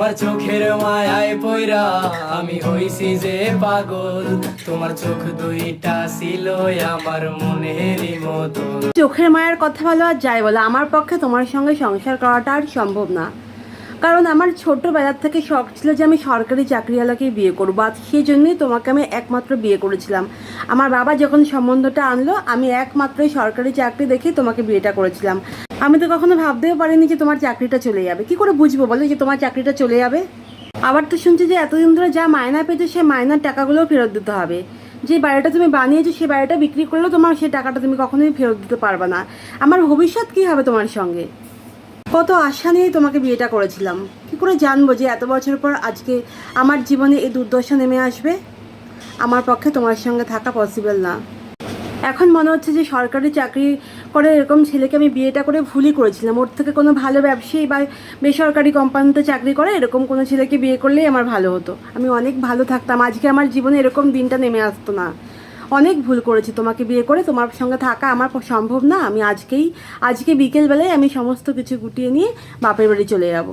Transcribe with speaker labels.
Speaker 1: তোমার চোখের মায়ায় পয়রা আমি হইছি যে পাগল। তোমার চোখ দুইটা ছিল আমার মনের মতন।
Speaker 2: চোখের মায়ের কথা বলো আর যাই বলো, আমার পক্ষে তোমার সঙ্গে সংসার করাটা আর সম্ভব না। কারণ আমার ছোট্টবেলার থেকে শখ ছিল যে আমি সরকারি চাকরিওয়ালাকেই বিয়ে করব। আর সেই জন্যই তোমাকে আমি একমাত্র বিয়ে করেছিলাম। আমার বাবা যখন সম্বন্ধটা আনলো, আমি একমাত্রই সরকারি চাকরি দেখেই তোমাকে বিয়েটা করেছিলাম। আমি তো কখনো ভাবতেও পারিনি যে তোমার চাকরিটা চলে যাবে। কি করে বুঝব বলো যে তোমার চাকরিটা চলে যাবে? আবার তো শুনছি যে এতদিন ধরে যা মায়না পেয়েছ সে মায়নার টাকাগুলোও ফেরত দিতে হবে। যে বাড়িটা তুমি বানিয়েছো, সে বাড়িটা বিক্রি করলেও তোমার সেই টাকাটা তুমি কখনোই ফেরত দিতে পারবে না। আমার ভবিষ্যৎ কী হবে তোমার সঙ্গে? কত আশা নিয়ে তোমাকে বিয়েটা করেছিলাম। কি করে জানব যে এত বছর পর আজকে আমার জীবনে এই দুর্দশা নেমে আসবে? আমার পক্ষে তোমার সঙ্গে থাকা পসিবল না। এখন মনে হচ্ছে যে সরকারি চাকরি করে এরকম ছেলেকে আমি বিয়েটা করে ভুলই করেছিলাম। ওর থেকে কোনো ভালো ব্যবসায়ী বা বেসরকারি কোম্পানিতে চাকরি করে এরকম কোনো ছেলেকে বিয়ে করলেই আমার ভালো হতো। আমি অনেক ভালো থাকতাম। আজকে আমার জীবনে এরকম দিনটা নেমে আসতো না। অনেক ভুল করেছি। তোমাকে বিয়ে করে তোমার সঙ্গে থাকা আমার সম্ভব না। আমি আজকেই, আজকে বিকেলবেলায় আমি সমস্ত কিছু গুটিয়ে নিয়ে বাপের বাড়ি চলে যাব।